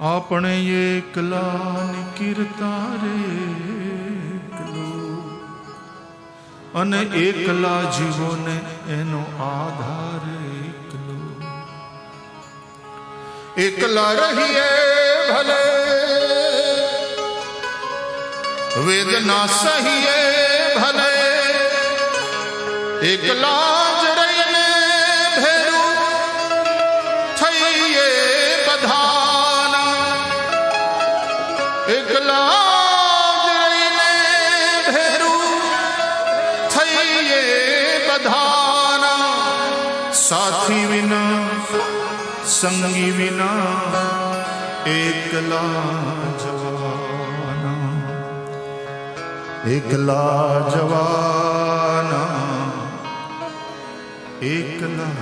આપણે એકલા. નિકિરતા રે અને એકલા જીવોને એનો આધાર એકલો. એકલા રહીએ ભલે. વેદના સહીએ ભલે. એકલા બધાના સાથી વિના સંગી વિના એકલા જવાના એકલા જવાના એકલા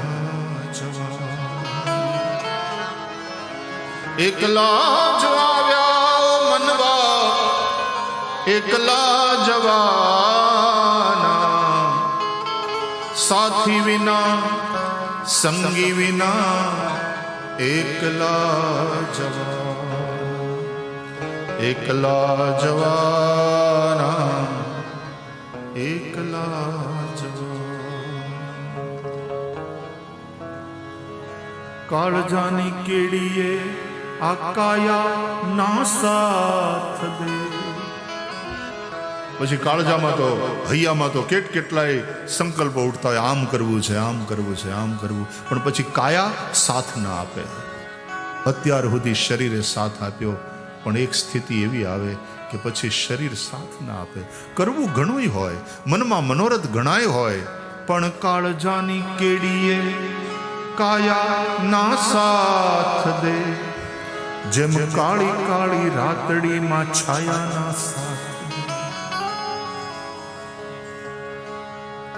જવાના એકલા જવાવ્યા મનવા એકલા જવાના સાથી વિના સંગી વિના એકલા જવાના એકલા જવાના એકલા જવાના કાળજાની કેડીએ આકાયા કાયા ના સાથ દે પછી કાળજામાં તો, હૈયામાં તો કેટ કેટલાય સંકલ્પ ઉઠતા હોય, આમ કરવું છે, આમ કરવું છે, આમ કરવું. પણ પછી કાયા સાથ ના આપે. અત્યાર સુધી શરીરે સાથ આપ્યો, પણ એક સ્થિતિ એવી આવે કે પછી શરીર સાથ ના આપે. કરવું ઘણું હોય, મનમાં મનોરથ ઘણાય હોય, પણ કાળજાની કેડીએ કાયા ના સાથ દે. જેમ કાળી કાળી રાતડીમાં છાયાના સાથ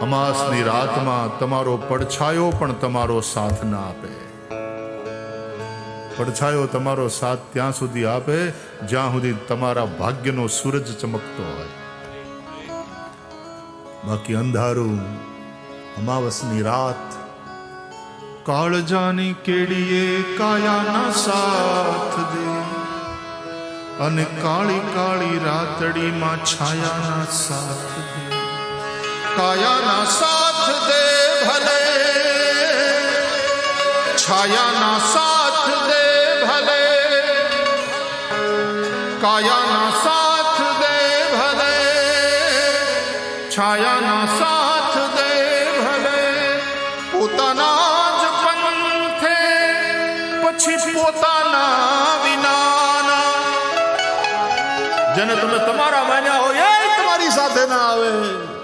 અમાસની રાતમાં તમારો પડછાયો પણ તમારો સાથ ના આપે. પડછાયો તમારો સાથ ત્યાં સુધી આપે, જ્યાં સુધી તમારા ભાગ્યનો સૂરજ ચમકતો હોય. બાકી અંધારું અમાવસની રાત. કાળજાની કેડીએ કાયાના સાથ દે. અને કાળી કાળી રાતડીમાં છાયાના સાથ દે. કાયાના સાથ દે ભલે છાયાના સાથ દે ભલે કાયાના સાથ દે ભલે છાયાના સાથ દે ભલે પોતાના જ પંથે પછી પોતાના વિનાના જેને તમે તમારા માન્યા હોય એ તમારી સાથે ના આવે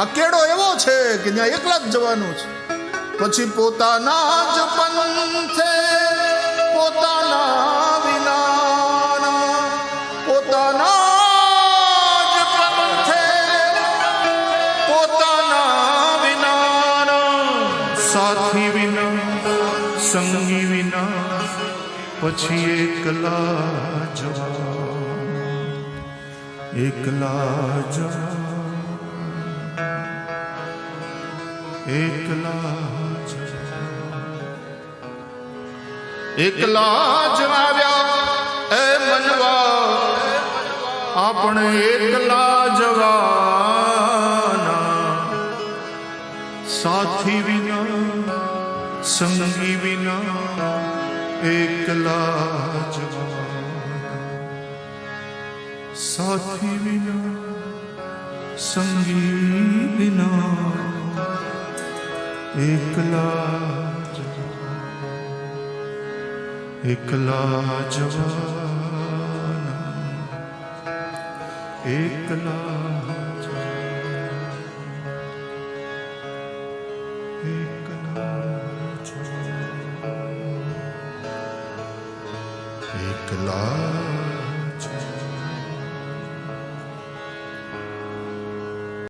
આ કેડો એવો છે કે ત્યાં એકલા જ જવાનું છે. પછી પોતાના જ પંથે, પોતાના વિનાના, પોતાના સાથી વિના, સંગી વિના, પછી એકલા જવા એકલા જવા એકલા એકલા જ એ મનવા. આપણે એકલા જવાના સાથી વિના, સંગી વિના એકલા સાથી વિના, સંગી વિના એકલા એકલા જવાના એકલા એકલા એકલા